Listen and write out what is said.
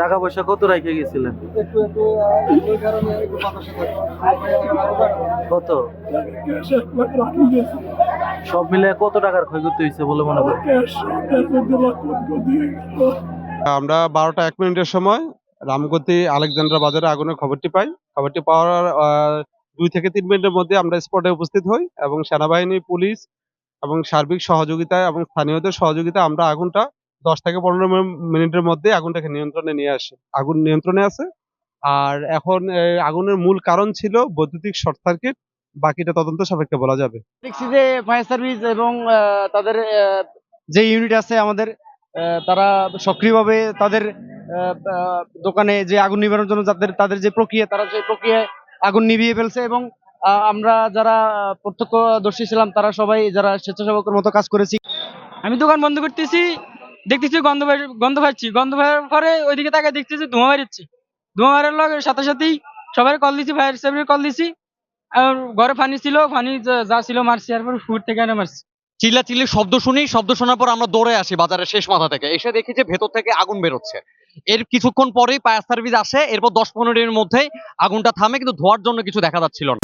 টাকা পয়সা কত রেখে গেছিলেন। কত? সব মিলে কত টাকার ক্ষয়ক্ষতি হয়েছে বলে মনে করেন? আমরা বারোটা এক মিনিটের সময় রামগতি আলেকজান্ডার বাজারে আগুনের খবরটি পাই। খবরটি পাওয়ার দুই থেকে তিন মিনিটের মধ্যে আমরা স্পটে উপস্থিত হই এবং সেনাবাহিনী, পুলিশ এবং সার্বিক সহযোগিতায় এবং স্থানীয়দের সহযোগিতায় আমরা আগুনটা দশ থেকে পনেরো মিনি- মিনিটের মধ্যে আগুনটাকে নিয়ন্ত্রণে নিয়ে আসি। আগুন নিয়ন্ত্রণে আছে আর এখন আগুনের মূল কারণ ছিল বৈদ্যুতিক শর্ট সার্কিট, বাকিটা তদন্ত সাপেক্ষে বলা যাবে। দেখছি যে ফায়ার সার্ভিস এবং তাদের যে ইউনিট আছে আমাদের তারা সক্রিয়ভাবে তাদের দোকানে যে আগুন নিবারণের জন্য যাদের, তাদের যে প্রক্রিয়া, তারা সেই প্রক্রিয়ায় আগুন নিভিয়ে ফেলছে এবং আমরা যারা প্রত্যক্ষদর্শী ছিলাম, তারা সবাই যারা স্বেচ্ছাসেবকের মতো কাজ করেছি। আমি দোকান বন্ধ করতেছি, দেখতেছি গন্ধ গন্ধ পাচ্ছি। গন্ধ পাওয়ার পরে ওইদিকে তাকে দেখতেছি ধোঁয়া বেরোচ্ছে। ধোঁয়া বেরোর লগে সাথে সাথেই সবাই কল দিছি ফায়ার সার্ভিসের কল দিছি। আর ঘরে ফানি ছিল ফানি যা- ছিল মারছি আর ফুট থেকে এনে মারছি। চিল্লাচিল্লির শব্দ শুনি, শব্দ শোনার পর আমরা দৌড়ে আসি বাজারের শেষ মাথা থেকে। এসে দেখি যে ভেতর থেকে আগুন বেরোচ্ছে। এর কিছুক্ষণ পরেই ফায়ার সার্ভিস আসে, এরপর দশ পনেরো দিনের মধ্যেই আগুনটা থামে, কিন্তু ধোয়ার জন্য কিছু দেখা যাচ্ছিল না।